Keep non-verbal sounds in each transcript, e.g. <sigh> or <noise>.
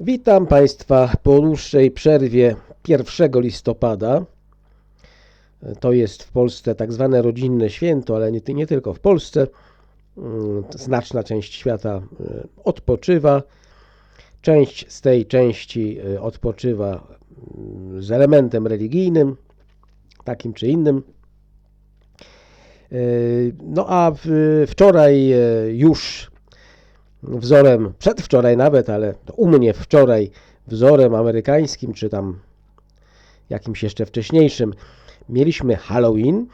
Witam Państwa po dłuższej przerwie 1 listopada. To jest w Polsce tak zwane rodzinne święto, ale nie, nie tylko w Polsce. Mm, Znaczna część świata y, odpoczywa. Część z tej części y, odpoczywa mm, z elementem religijnym, takim czy innym. Y, No a wczoraj już wzorem, przedwczoraj nawet, ale u mnie wczoraj wzorem amerykańskim, czy tam jakimś jeszcze wcześniejszym, mieliśmy Halloween.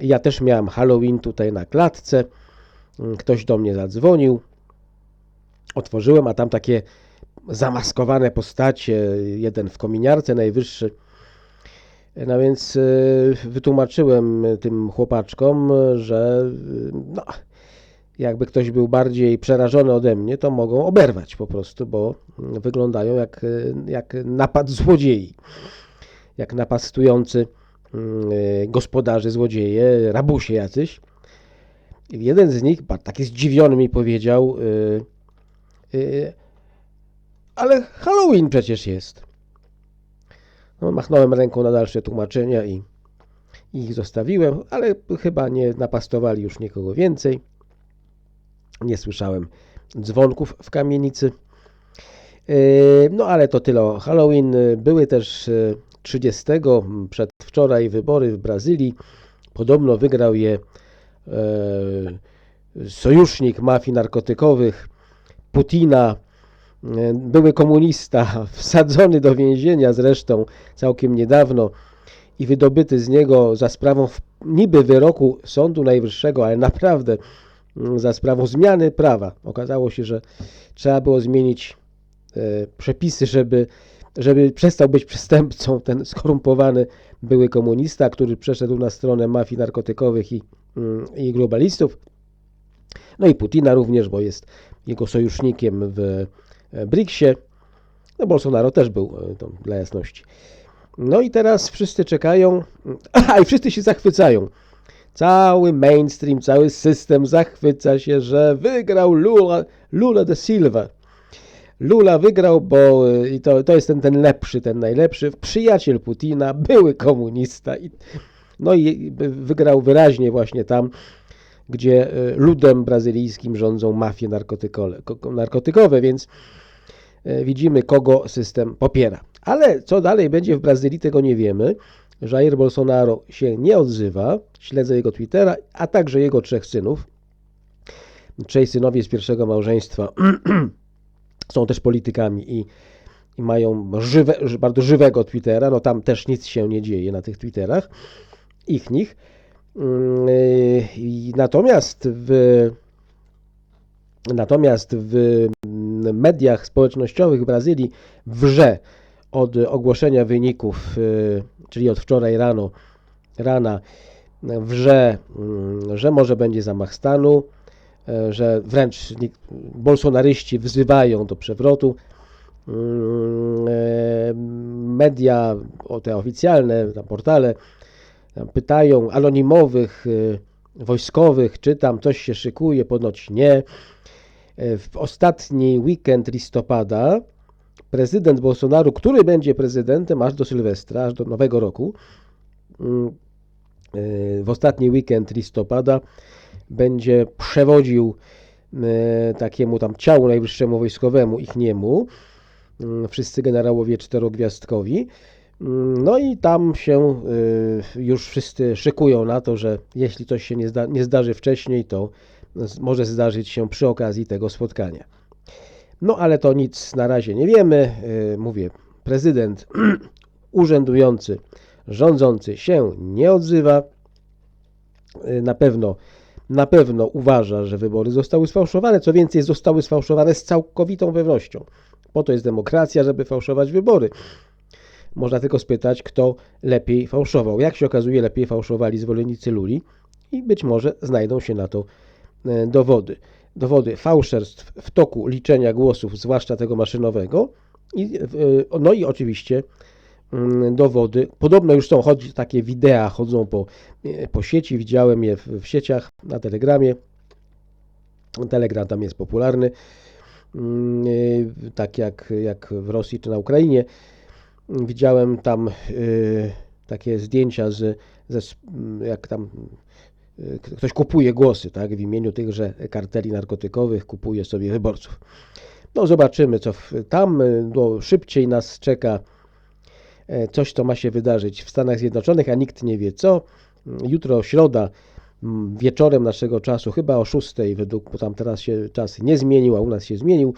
Ja też miałem Halloween tutaj na klatce. Mm, Ktoś do mnie zadzwonił. Otworzyłem, a tam takie zamaskowane postacie, jeden w kominiarce najwyższy. No więc y, wytłumaczyłem tym chłopaczkom, że y, no, jakby ktoś był bardziej przerażony ode mnie, to mogą oberwać po prostu, bo wyglądają jak, jak napad złodziei. Jak napastujący mm, gospodarze złodzieje, rabusie jacyś. I jeden z nich, taki zdziwiony mi powiedział, y, y, ale Halloween przecież jest. No, machnąłem ręką na dalsze tłumaczenia i ich zostawiłem, ale chyba nie napastowali już nikogo więcej. Nie dzwonków w kamienicy. Yy, No ale to tyle o Halloween. Były też yy, 30 przedwczoraj wybory w Brazylii. Podobno wygrał je yy, sojusznik mafii narkotykowych Putina, były komunista, <laughs> wsadzony do więzienia zresztą całkiem niedawno i wydobyty z niego za sprawą niby wyroku Sądu Najwyższego, ale naprawdę mm, za sprawą zmiany prawa. Okazało się, że trzeba było zmienić e, przepisy, żeby, żeby przestał być przestępcą ten skorumpowany były komunista, który przeszedł na stronę mafii narkotykowych i, mm, i globalistów. No i Putina również, bo jest jego sojusznikiem w e, BRICS-ie. No Bolsonaro też był, e, to dla jasności. No i teraz wszyscy czekają, a i wszyscy się zachwycają. Cały mainstream, cały system zachwyca się, że wygrał Lula, Lula de Silva. Lula wygrał, bo y, i to, to jest ten, ten lepszy, ten najlepszy, przyjaciel Putina, były komunista. I, no i wygrał wyraźnie właśnie tam, gdzie y, ludem brazylijskim rządzą mafie narkotykowe, więc e, widzimy, kogo system popiera. Ale co dalej będzie w Brazylii, tego nie wiemy. Jair Bolsonaro się nie odzywa. Śledzę jego Twittera, a także jego trzech synów. Trzej synowie z pierwszego małżeństwa <clears throat> są też politykami i, i mają żywe, ży- bardzo żywego Twittera. No tam też nic się nie dzieje na tych Twitterach, ich nich. Mm, yy, Natomiast w, natomiast w mediach społecznościowych Brazylii wrze od ogłoszenia wyników, y, czyli od wczoraj rano, rana, wrze, mm, że może będzie zamach stanu, e, że wręcz bolsonaryści wzywają do przewrotu. Mm, e, Media, te oficjalne portale, tam pytają anonimowych wojskowych, czy tam coś się szykuje, ponoć nie. E, W ostatni weekend listopada prezydent Bolsonaro, który będzie prezydentem aż do Sylwestra, aż do Nowego Roku, mm, e, w ostatni weekend listopada będzie przewodził e, takiemu tam ciału najwyższemu wojskowemu, ich niemu, mm, wszyscy generałowie czterogwiazdkowi. Mm, No i tam się y, już wszyscy szykują na to, że jeśli coś się nie, zda, nie zdarzy wcześniej, to może zdarzyć się przy okazji tego spotkania. No ale to nic na razie nie wiemy. Y, Mówię, prezydent <clears throat> urzędujący, rządzący się nie odzywa. Y, Na pewno, na pewno uważa, że wybory zostały sfałszowane. Co więcej, zostały sfałszowane z całkowitą pewnością. Po to jest demokracja, żeby fałszować wybory. Można tylko spytać, kto lepiej fałszował. Jak się okazuje, lepiej fałszowali zwolennicy Luli i być może znajdą się na to e, dowody. Dowody fałszerstw w toku liczenia głosów, zwłaszcza tego maszynowego. I, e, no i oczywiście mm, dowody. Podobno już są chodzi, takie wideo, chodzą po, e, po sieci. Widziałem je w, w sieciach na Telegramie. Telegram tam jest popularny. Mm, y, tak jak, jak w Rosji czy na Ukrainie. Widziałem tam takie zdjęcia, z, ze, jak tam ktoś kupuje głosy, tak, w imieniu tychże karteli narkotykowych, kupuje sobie wyborców. No zobaczymy, co tam, y, no, szybciej nas czeka e, coś, co ma się wydarzyć w Stanach Zjednoczonych, a nikt nie wie co. Jutro środa, mm, wieczorem naszego czasu, chyba o 6, według, bo tam teraz się czas nie zmienił, a u nas się zmienił.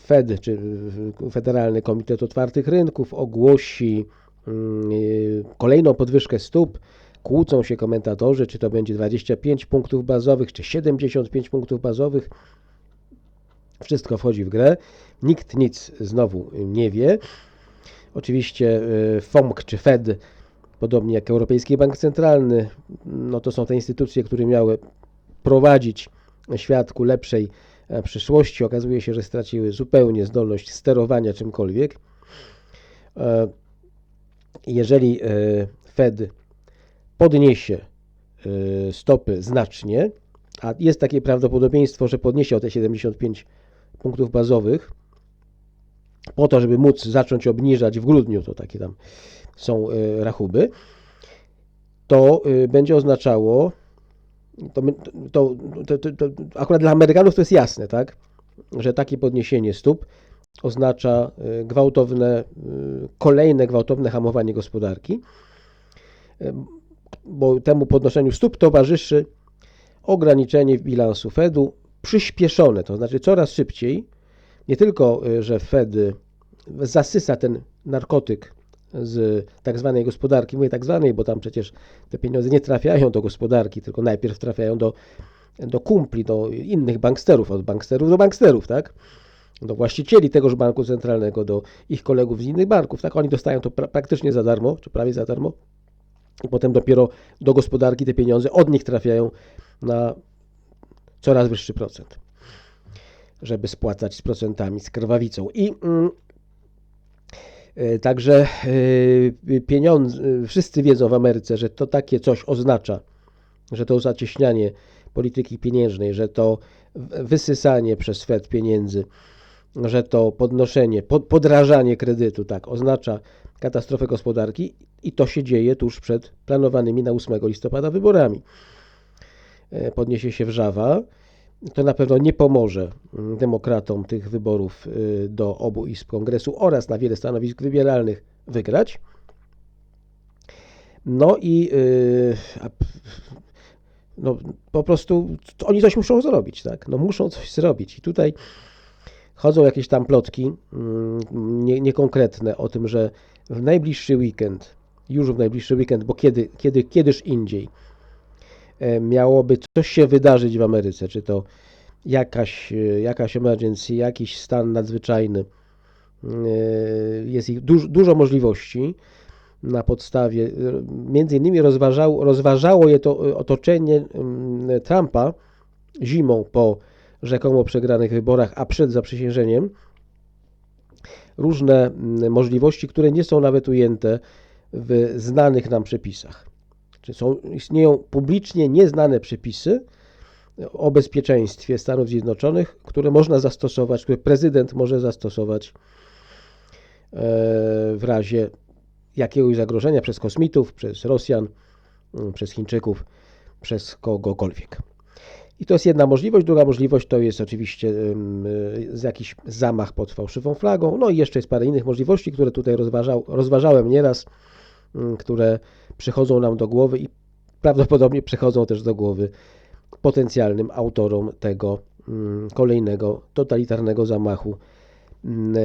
Fed, czy y, Federalny Komitet Otwartych Rynków, ogłosi mm, y, kolejną podwyżkę stóp. Kłócą się komentatorzy, czy to będzie 25 punktów bazowych, czy 75 punktów bazowych. Wszystko wchodzi w grę. Nikt nic znowu nie wie. Oczywiście y, FOMC czy Fed, podobnie jak Europejski Bank Centralny, no to są te instytucje, które miały prowadzić świat ku lepszej e, przyszłości. Okazuje się, że straciły zupełnie zdolność sterowania czymkolwiek. E, Jeżeli e, Fed podniesie e, stopy znacznie, a jest takie prawdopodobieństwo, że podniesie o te 75 punktów bazowych, po to, żeby móc zacząć obniżać w grudniu, to takie tam są e, rachuby, to e, będzie oznaczało, to, to, to, to, akurat dla Amerykanów to jest jasne, tak, że takie podniesienie stóp oznacza gwałtowne, kolejne gwałtowne hamowanie gospodarki, bo temu podnoszeniu stóp towarzyszy ograniczenie bilansu Fedu przyspieszone, to znaczy coraz szybciej, nie tylko, y, że Fed y, zasysa ten narkotyk z tak zwanej gospodarki, mówię tak zwanej, bo tam przecież te pieniądze nie trafiają do gospodarki, tylko najpierw trafiają do, do kumpli, do innych banksterów, od banksterów do banksterów, tak? Do właścicieli tegoż banku centralnego, do ich kolegów z innych banków, tak? Oni dostają to pra- praktycznie za darmo, czy prawie za darmo, i potem dopiero do gospodarki te pieniądze od nich trafiają na coraz wyższy procent, żeby spłacać z procentami, z krwawicą. I mm, e, także e, pieniądze, wszyscy wiedzą w Ameryce, że to takie coś oznacza, że to zacieśnianie polityki pieniężnej, że to wysysanie przez Fed pieniędzy, że to podnoszenie, pod, podrażanie kredytu, tak, oznacza katastrofę gospodarki i to się dzieje tuż przed planowanymi na 8 listopada wyborami. E, Podniesie się wrzawa. To na pewno nie pomoże mm, demokratom tych wyborów y, do obu izb kongresu oraz na wiele stanowisk wybieralnych wygrać. No i y, no, po prostu oni coś muszą zrobić, tak? No muszą coś zrobić. I tutaj chodzą jakieś tam plotki mm, nie, niekonkretne o tym, że w najbliższy weekend, już w najbliższy weekend, bo kiedy, kiedy, kiedyż indziej, e, miałoby coś się wydarzyć w Ameryce, czy to jakaś, e, jakaś emergency, jakiś stan nadzwyczajny. E, Jest ich duż, dużo możliwości na podstawie, między innymi rozważało, rozważało je to otoczenie mm, Trumpa zimą po rzekomo przegranych wyborach, a przed zaprzysiężeniem, różne mm, możliwości, które nie są nawet ujęte w znanych nam przepisach. Czy są, istnieją publicznie nieznane przepisy o bezpieczeństwie Stanów Zjednoczonych, które można zastosować, które prezydent może zastosować e, w razie jakiegoś zagrożenia przez kosmitów, przez Rosjan, mm, przez Chińczyków, przez kogokolwiek. I to jest jedna możliwość. Druga możliwość to jest oczywiście y, z jakiś zamach pod fałszywą flagą. No i jeszcze jest parę innych możliwości, które tutaj rozważał, rozważałem nieraz, które przychodzą nam do głowy i prawdopodobnie przychodzą też do głowy potencjalnym autorom tego kolejnego totalitarnego zamachu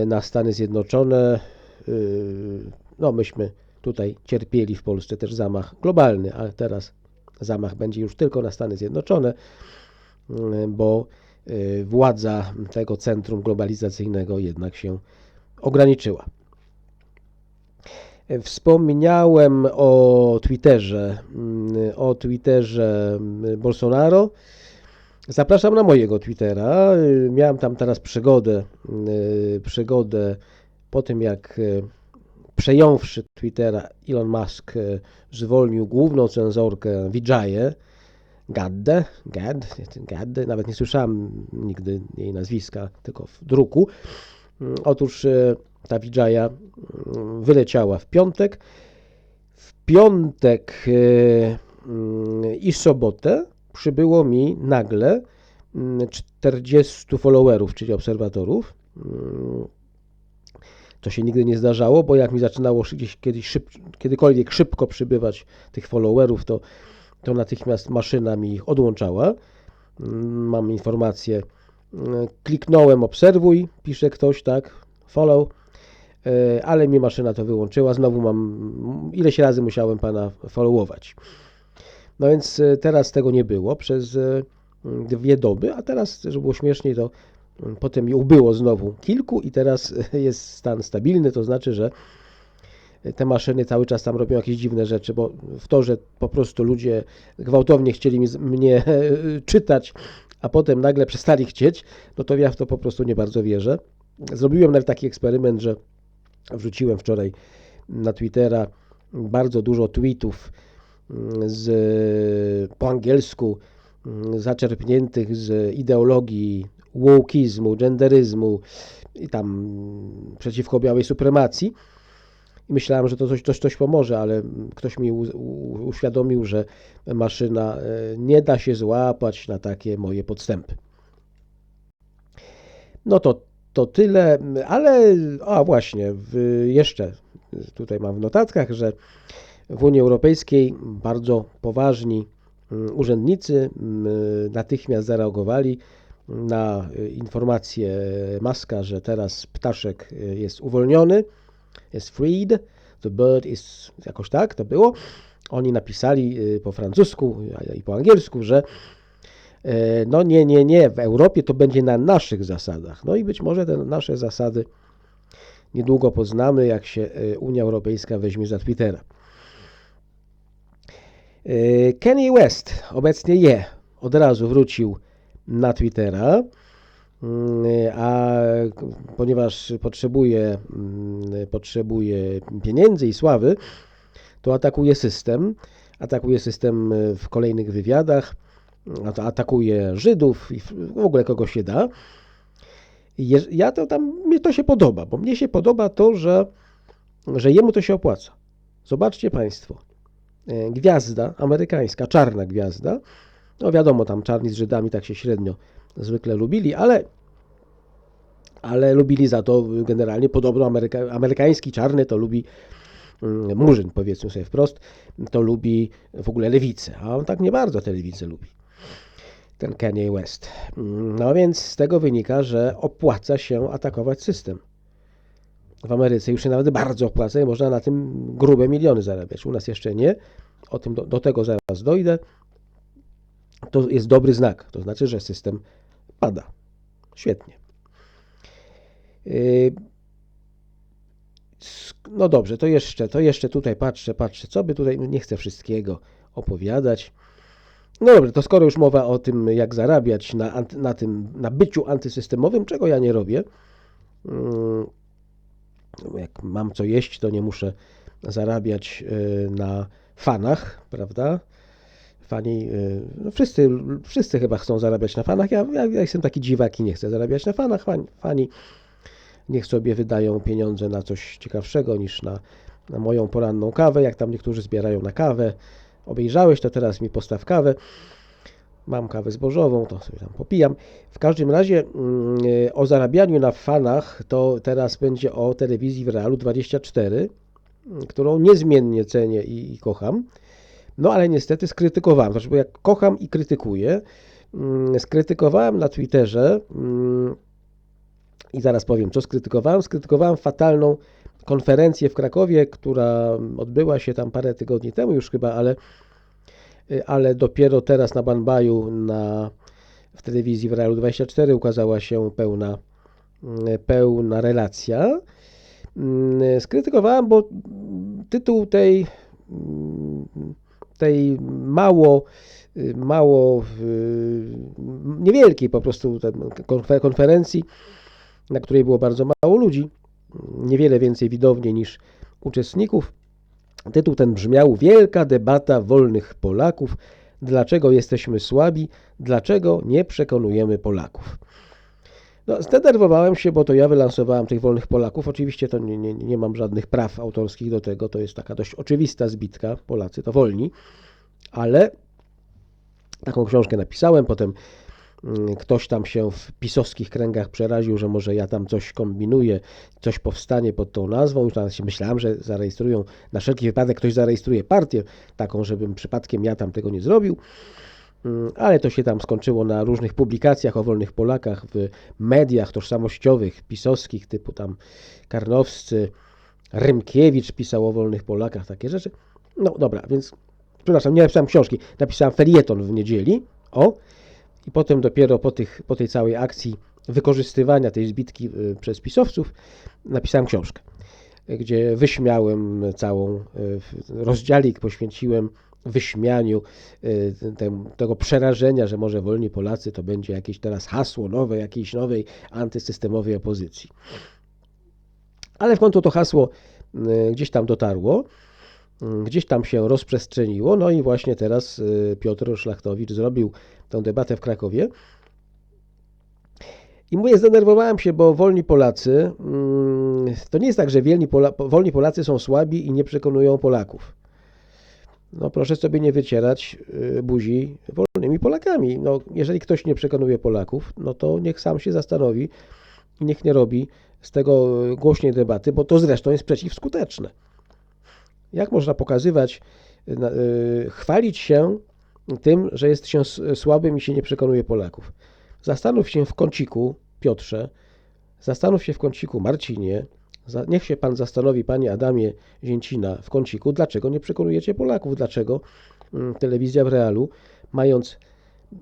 na Stany Zjednoczone. Yy, No myśmy tutaj cierpieli w Polsce też zamach globalny, ale teraz zamach będzie już tylko na Stany Zjednoczone bo y, władza tego centrum globalizacyjnego jednak się ograniczyła. Wspomniałem o Twitterze, o Twitterze Bolsonaro. Zapraszam na mojego Twittera. Y, Miałem tam teraz przygodę, y, przygodę po tym jak y, przejąwszy Twittera Elon Musk y, zwolnił główną cenzorkę Vijaję, Gadde, Gad, Gadde, nawet nie słyszałem nigdy jej nazwiska, tylko w druku. Mm, Otóż e, ta Vijaya mm, wyleciała w piątek. W piątek e, mm, i sobotę przybyło mi nagle mm, 40 followerów, czyli obserwatorów. To się nigdy nie zdarzało, bo jak mi zaczynało gdzieś kiedyś szyb, kiedykolwiek szybko przybywać tych followerów, to, to natychmiast maszyna mi ich odłączała. Mm, Mam informację. Mm, Kliknąłem obserwuj, pisze ktoś, tak, follow, e, ale mi maszyna to wyłączyła. Znowu mam, ileś razy musiałem pana followować. No więc e, teraz tego nie było przez e, dwie doby, a teraz, żeby było śmieszniej, to mm, potem ubyło znowu kilku i teraz <laughs> jest stan stabilny, to znaczy, że te maszyny cały czas tam robią jakieś dziwne rzeczy, bo w to, że po prostu ludzie gwałtownie chcieli mi, mnie czytać, a potem nagle przestali chcieć, no to ja w to po prostu nie bardzo wierzę. Zrobiłem nawet taki eksperyment, że wrzuciłem wczoraj na Twittera bardzo dużo tweetów mm, z, po angielsku mm, zaczerpniętych z ideologii wokeizmu, genderyzmu i tam mm, przeciwko białej supremacji. I myślałem, że to coś, coś, coś pomoże, ale ktoś mi uświadomił, że maszyna e, nie da się złapać na takie moje podstępy. No to, to tyle, ale a właśnie, w, jeszcze tutaj mam w notatkach, że w Unii Europejskiej bardzo poważni mm, urzędnicy mm, natychmiast zareagowali na y, informację Maska, że teraz ptaszek y, jest uwolniony, jest freed, the bird is, jakoś tak to było. Oni napisali y, po francusku i po angielsku, że e, no nie, nie, nie, w Europie to będzie na naszych zasadach. No i być może te nasze zasady niedługo poznamy, jak się e, Unia Europejska weźmie za Twittera. Kanye West obecnie je, od razu wrócił na Twittera, a k- ponieważ potrzebuje, mm, potrzebuje pieniędzy i sławy, to atakuje system, atakuje system e, w kolejnych wywiadach, a atakuje Żydów i w ogóle kogo się da. Ja to tam, mnie to się podoba, bo mnie się podoba to, że, że jemu to się opłaca. Zobaczcie Państwo, e, gwiazda amerykańska, czarna gwiazda, no wiadomo, tam czarni z Żydami tak się średnio zwykle lubili, ale, ale lubili za to generalnie podobno Ameryka, amerykański czarny to lubi mm, Murzyn, powiedzmy sobie wprost, to lubi w ogóle lewicę, a on tak nie bardzo tę lewicę lubi, ten Kanye West. Mm, No więc z tego wynika, że opłaca się atakować system. W Ameryce już się nawet bardzo opłaca i można na tym grube miliony zarabiać. U nas jeszcze nie, o tym do, do tego zaraz dojdę. To jest dobry znak, to znaczy, że system pada. Świetnie. Sk- No dobrze, to jeszcze, to jeszcze tutaj patrzę, patrzę, co by tutaj, nie chcę wszystkiego opowiadać. No dobrze, to skoro już mowa o tym, jak zarabiać na, na tym, na byciu antysystemowym, czego ja nie robię, mm, jak mam co jeść, to nie muszę zarabiać y, na fanach, prawda? Fani, y, no wszyscy, wszyscy chyba chcą zarabiać na fanach. Ja, ja, ja jestem taki dziwak i nie chcę zarabiać na fanach. Fani, fani niech sobie wydają pieniądze na coś ciekawszego niż na, na moją poranną kawę, jak tam niektórzy zbierają na kawę. Obejrzałeś, to teraz mi postaw kawę. Mam kawę zbożową, to sobie tam popijam. W każdym razie mm, y, o zarabianiu na fanach to teraz będzie o telewizji w Realu 24, y, którą niezmiennie cenię i, i kocham. No ale niestety skrytykowałem, znaczy, bo jak kocham i krytykuję, mm, skrytykowałem na Twitterze mm, i zaraz powiem, co skrytykowałem. Skrytykowałem fatalną konferencję w Krakowie, która odbyła się tam parę tygodni temu już chyba, ale, ale dopiero teraz na Banbaju na, w telewizji w Realu 24 ukazała się pełna, mm, pełna relacja. Skrytykowałem, bo tytuł tej, tej mało, y, mało y, niewielkiej po prostu konferencji, na której było bardzo mało ludzi, niewiele więcej widowni niż uczestników. Tytuł ten brzmiał Wielka debata wolnych Polaków dlaczego jesteśmy słabi, dlaczego nie przekonujemy Polaków. No, zdenerwowałem się, bo to ja wylansowałem tych wolnych Polaków. Oczywiście to nie, nie, nie mam żadnych praw autorskich do tego, to jest taka dość oczywista zbitka. Polacy to wolni, ale taką książkę napisałem, potem mm, ktoś tam się w pisowskich kręgach przeraził, że może ja tam coś kombinuję, coś powstanie pod tą nazwą. Już nawet się myślałem, że zarejestrują, na wszelki wypadek ktoś zarejestruje partię taką, żebym przypadkiem ja tam tego nie zrobił. Mm, Ale to się tam skończyło na różnych publikacjach o wolnych Polakach, w mediach tożsamościowych, pisowskich, typu tam Karnowscy, Rymkiewicz pisał o wolnych Polakach, takie rzeczy. No dobra, więc przepraszam, nie napisałem książki, napisałem felieton w niedzieli, o, i potem dopiero po, tych, po tej całej akcji wykorzystywania tej zbitki y, przez pisowców napisałem książkę, gdzie wyśmiałem całą, y, rozdziałik poświęciłem wyśmianiu y, tem, tego przerażenia, że może wolni Polacy to będzie jakieś teraz hasło nowe, jakiejś nowej antysystemowej opozycji. Ale w końcu to hasło y, gdzieś tam dotarło, y, gdzieś tam się rozprzestrzeniło, no i właśnie teraz Piotr Szlachtowicz zrobił tę debatę w Krakowie. I mówię, zdenerwowałem się, bo wolni Polacy, mm, to nie jest tak, że wolni Polacy są słabi i nie przekonują Polaków. No proszę sobie nie wycierać y, buzi wolnymi Polakami. No, jeżeli ktoś nie przekonuje Polaków, no to niech sam się zastanowi i niech nie robi z tego y, głośnej debaty, bo to zresztą jest przeciwskuteczne. Jak można pokazywać, y, chwalić się tym, że jest się słabym i się nie przekonuje Polaków? Zastanów się w kąciku, Piotrze, zastanów się w kąciku, Marcinie, niech się pan zastanowi, panie Adamie Zięcina, w kąciku, dlaczego nie przekonujecie Polaków, dlaczego mm, telewizja w realu, mając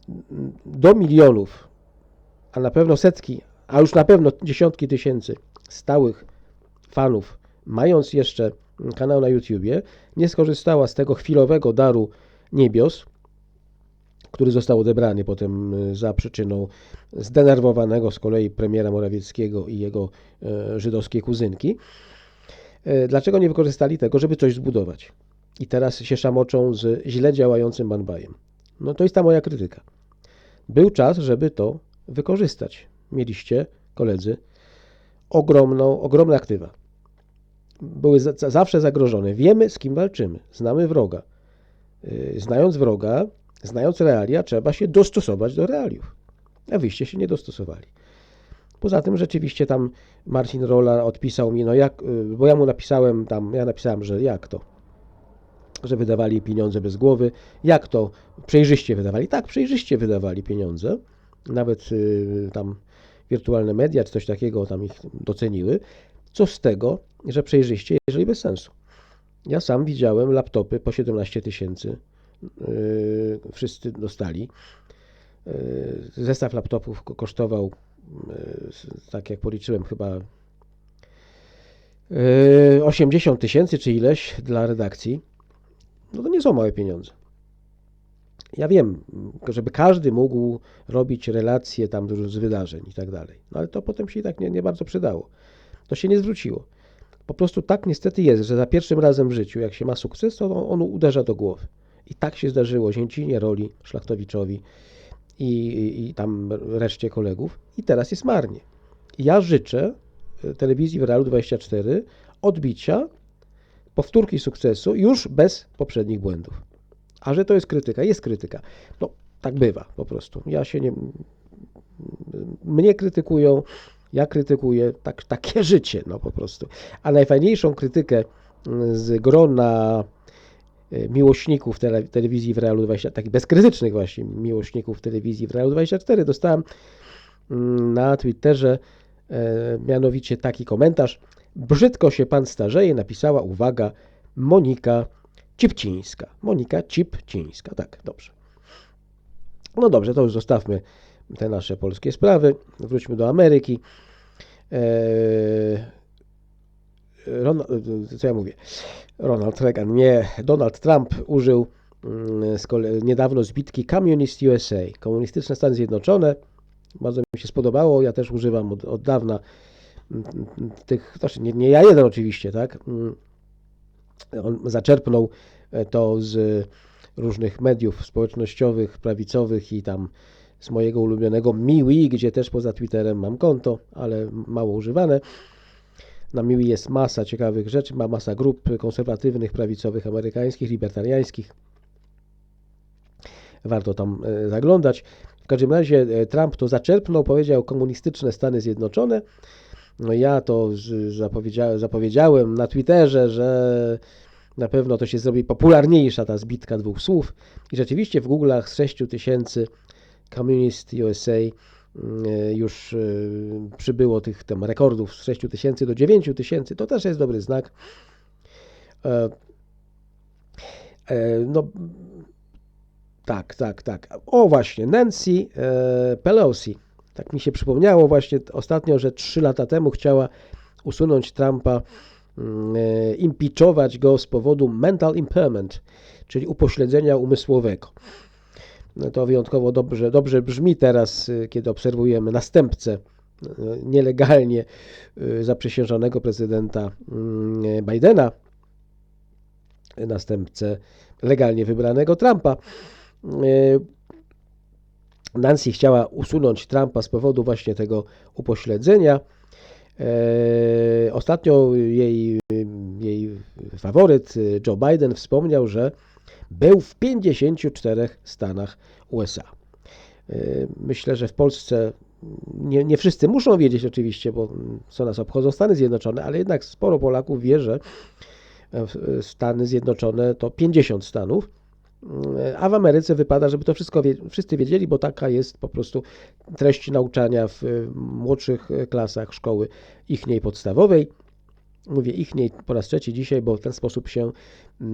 mm, do milionów, a na pewno setki, a już na pewno dziesiątki tysięcy stałych fanów, mając jeszcze mm, kanał na YouTubie, nie skorzystała z tego chwilowego daru niebios, który został odebrany potem y, za przyczyną zdenerwowanego z kolei premiera Morawieckiego i jego e, żydowskiej kuzynki. E, Dlaczego nie wykorzystali tego, żeby coś zbudować? I teraz się szamoczą z źle działającym banbajem. No to jest ta moja krytyka. Był czas, żeby to wykorzystać. Mieliście, koledzy, ogromną, ogromne aktywa. Były za, za- zawsze zagrożone. Wiemy, z kim walczymy. Znamy wroga. Yy, Znając wroga, znając realia, trzeba się dostosować do realiów. A wyście się nie dostosowali. Poza tym rzeczywiście tam Marcin Rola odpisał mi, no jak, y, bo ja mu napisałem tam, ja napisałem, że jak to, że wydawali pieniądze bez głowy, jak to przejrzyście wydawali. Tak, przejrzyście wydawali pieniądze, nawet y, tam wirtualne media czy coś takiego tam ich doceniły. Co z tego, że przejrzyście, jeżeli bez sensu. Ja sam widziałem laptopy po 17 tysięcy, wszyscy dostali. Yy, Zestaw laptopów ko- kosztował, s- tak jak policzyłem, chyba yy, 80 tysięcy czy ileś dla redakcji. No to nie są małe pieniądze. Ja wiem, żeby każdy mógł robić relacje tam z wydarzeń i tak dalej. No ale to potem się i tak nie, nie bardzo przydało. To się nie zwróciło. Po prostu tak niestety jest, że za pierwszym razem w życiu, jak się ma sukces, to on, on uderza do głowy. I tak się zdarzyło Zięcinie, Roli, Szlachtowiczowi i, i, tam reszcie kolegów. I teraz jest marnie. Ja życzę e, telewizji w Realu 24 odbicia, powtórki sukcesu już bez poprzednich błędów. A że to jest krytyka, jest krytyka. No, tak bywa po prostu. Ja się nie. Mnie krytykują, ja krytykuję, tak, takie <laughs> życie, no po prostu. A najfajniejszą krytykę z grona miłośników tele, telewizji w Realu 20, takich bezkrytycznych właśnie miłośników telewizji w Realu 24 dostałem mm, na Twitterze e, mianowicie taki komentarz. Brzydko się pan starzeje, napisała, uwaga, Monika Cipcińska. Monika Cipcińska, tak, dobrze. No dobrze, to już zostawmy te nasze polskie sprawy. Wróćmy do Ameryki. Eee, Ron, co ja mówię? Ronald Reagan, nie. Donald Trump użył mm, z kolei niedawno zbitki Communist USA, komunistyczne Stany Zjednoczone. Bardzo mi się spodobało, ja też używam od, od dawna mm, tych, znaczy nie, nie ja jeden oczywiście, tak? Mm, On zaczerpnął e, to z różnych mediów społecznościowych, prawicowych i tam z mojego ulubionego MiWi, gdzie też poza Twitterem mam konto, ale mało używane. Na MiWi jest masa ciekawych rzeczy, ma masa grup konserwatywnych, prawicowych, amerykańskich, libertariańskich. Warto tam e, zaglądać. W każdym razie e, Trump to zaczerpnął, powiedział komunistyczne Stany Zjednoczone. No ja to zapowiedziałem, zapowiedziałem na Twitterze, że na pewno to się zrobi popularniejsza ta zbitka dwóch słów. I rzeczywiście w Google'ach z 6 tysięcy Communist USA już przybyło tych tam rekordów z 6 tysięcy do 9 tysięcy. To też jest dobry znak. No, tak, tak, tak. O właśnie, Nancy e, Pelosi. Tak mi się przypomniało właśnie ostatnio, że trzy lata temu chciała usunąć Trumpa, mm, e, impeachować go z powodu mental impairment, czyli upośledzenia umysłowego. No to wyjątkowo dobrze, dobrze brzmi teraz, e, kiedy obserwujemy następcę e, nielegalnie e, zaprzysiężonego prezydenta mm, Bidena, następcę legalnie wybranego Trumpa. Nancy chciała usunąć Trumpa z powodu właśnie tego upośledzenia. E, ostatnio jej, jej faworyt Joe Biden wspomniał, że był w 54 stanach USA. E, myślę, że w Polsce nie, nie wszyscy muszą wiedzieć oczywiście, bo co nas obchodzą Stany Zjednoczone, ale jednak sporo Polaków wie, że Stany Zjednoczone to 50 stanów a w Ameryce wypada, żeby to wszystko wie, wszyscy wiedzieli, bo taka jest po prostu treść nauczania w młodszych klasach szkoły ichniej podstawowej. Mówię ichniej po raz trzeci dzisiaj, bo w ten sposób się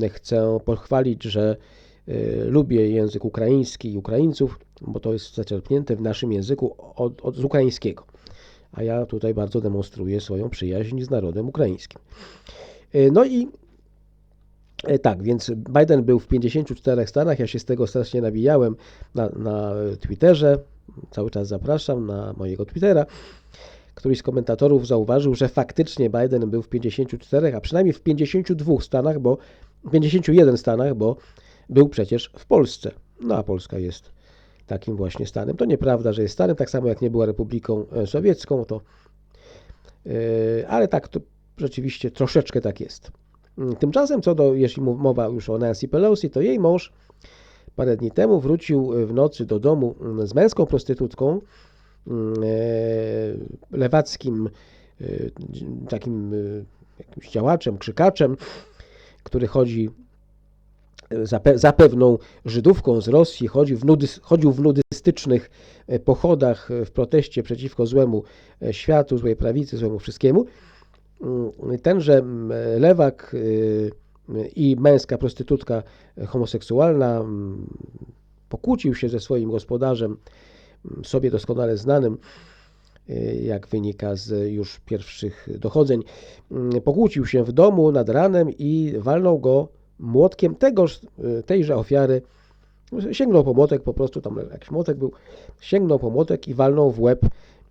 chcę pochwalić, że y, lubię język ukraiński i Ukraińców, bo to jest zaczerpnięte w naszym języku od, od, z ukraińskiego. A ja tutaj bardzo demonstruję swoją przyjaźń z narodem ukraińskim. Y, no i E, tak, więc Biden był w 54 stanach, ja się z tego strasznie nabijałem na, na Twitterze, cały czas zapraszam na mojego Twittera. Któryś z komentatorów zauważył, że faktycznie Biden był w 54, a przynajmniej w 52 stanach, bo 51 stanach, bo był przecież w Polsce. No a Polska jest takim właśnie stanem. To nieprawda, że jest stanem, tak samo jak nie była Republiką e, Sowiecką, to, yy, ale tak, to rzeczywiście troszeczkę tak jest. Mm, tymczasem, co do, jeśli mowa już o Nancy Pelosi, to jej mąż parę dni temu wrócił w nocy do domu mm, z męską prostytutką, mm, e, lewackim e, takim e, jakimś działaczem, krzykaczem, który chodzi za, za pewną Żydówką z Rosji, chodzi w nudy, chodził w nudystycznych pochodach w proteście przeciwko złemu światu, złej prawicy, złemu wszystkiemu. Mm, tenże lewak i męska prostytutka homoseksualna pokłócił się ze swoim gospodarzem, sobie doskonale znanym, jak wynika z już pierwszych dochodzeń, pokłócił się w domu nad ranem i walnął go młotkiem tegoż, y, tejże ofiary. Sięgnął po młotek, po prostu tam jakiś młotek był, sięgnął po młotek i walnął w łeb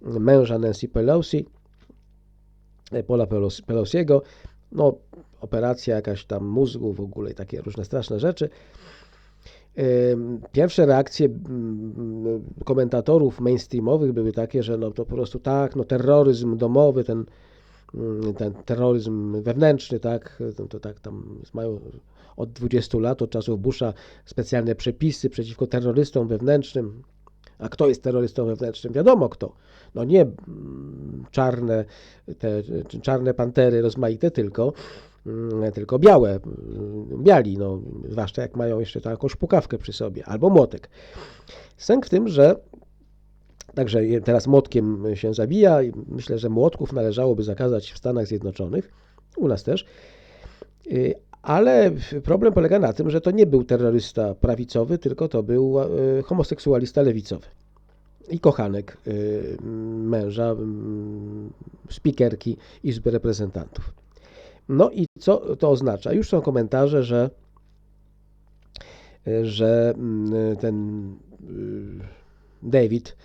męża Nancy Pelosi. Pola Pelosiego, no operacja jakaś tam mózgu w ogóle i takie różne straszne rzeczy. Pierwsze reakcje komentatorów mainstreamowych były takie, że no to po prostu tak, no terroryzm domowy, ten, ten terroryzm wewnętrzny, tak, to tak tam mają od 20 lat, od czasów Busha specjalne przepisy przeciwko terrorystom wewnętrznym, a kto jest terrorystą wewnętrznym? Wiadomo kto. No nie mm, czarne, te czarne pantery rozmaite, tylko, mm, tylko białe, mm, biali, no, zwłaszcza jak mają jeszcze taką pukawkę przy sobie, albo młotek. Sęk w tym, że Także teraz młotkiem się zabija i myślę, że młotków należałoby zakazać w Stanach Zjednoczonych, u nas też. Y, ale problem polega na tym, że to nie był terrorysta prawicowy, tylko to był e, homoseksualista lewicowy i kochanek e, męża spikerki Izby Reprezentantów. No i co to oznacza? Już są komentarze, że, że ten David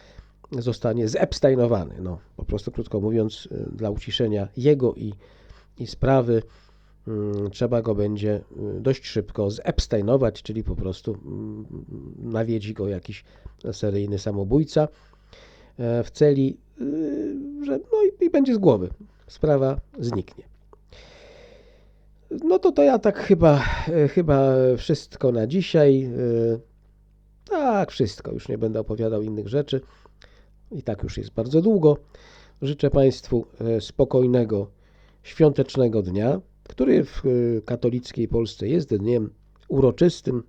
zostanie zepsteinowany. No, po prostu krótko mówiąc, dla uciszenia jego i, i sprawy mm, trzeba go będzie y, dość szybko zepsteinować, czyli po prostu mm, nawiedzi go jakiś seryjny samobójca e, w celi, y, że no i, i będzie z głowy. Sprawa zniknie. No to to ja tak chyba, e, chyba wszystko na dzisiaj. E, Tak, wszystko. Już nie będę opowiadał innych rzeczy. I tak już jest bardzo długo. Życzę Państwu e, spokojnego, świątecznego dnia, który w katolickiej Polsce jest dniem uroczystym,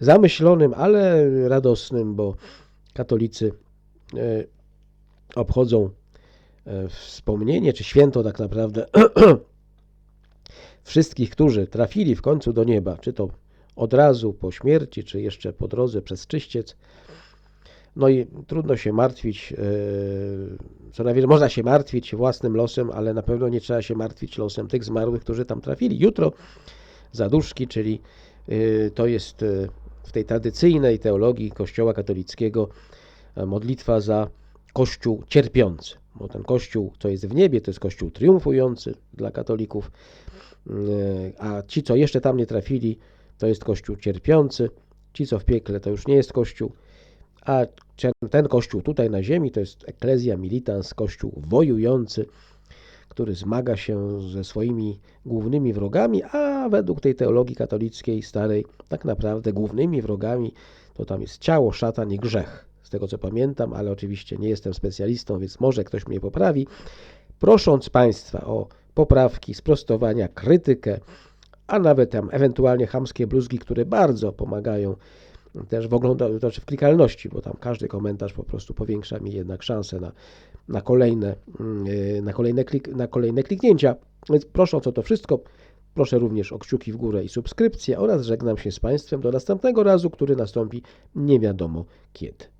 zamyślonym, ale radosnym, bo katolicy obchodzą wspomnienie, czy święto tak naprawdę <clears throat> wszystkich, którzy trafili w końcu do nieba, czy to od razu po śmierci, czy jeszcze po drodze przez czyściec. No i trudno się martwić, e, co najwyżej można się martwić własnym losem, ale na pewno nie trzeba się martwić losem tych zmarłych, którzy tam trafili. Jutro zaduszki, czyli e, to jest e, w tej tradycyjnej teologii Kościoła katolickiego modlitwa za Kościół cierpiący, bo ten Kościół, co jest w niebie, to jest Kościół triumfujący dla katolików, a ci, co jeszcze tam nie trafili, to jest Kościół cierpiący, ci, co w piekle, to już nie jest Kościół, a ten- Kościół tutaj na ziemi to jest Ecclesia Militans, Kościół wojujący, który zmaga się ze swoimi głównymi wrogami, a według tej teologii katolickiej starej, tak naprawdę głównymi wrogami to tam jest ciało, szatan i grzech. Z tego co pamiętam, ale oczywiście nie jestem specjalistą, więc może ktoś mnie poprawi. Prosząc Państwa o poprawki, sprostowania, krytykę, a nawet tam ewentualnie chamskie bluzgi, które bardzo pomagają też w ogląda, to znaczy w klikalności, bo tam każdy komentarz po prostu powiększa mi jednak szansę na, na, kolejne, mm, yy, na, kolejne klik, na kolejne kliknięcia. Więc prosząc o to wszystko, proszę również o kciuki w górę i subskrypcję oraz żegnam się z Państwem do następnego razu, który nastąpi nie wiadomo kiedy.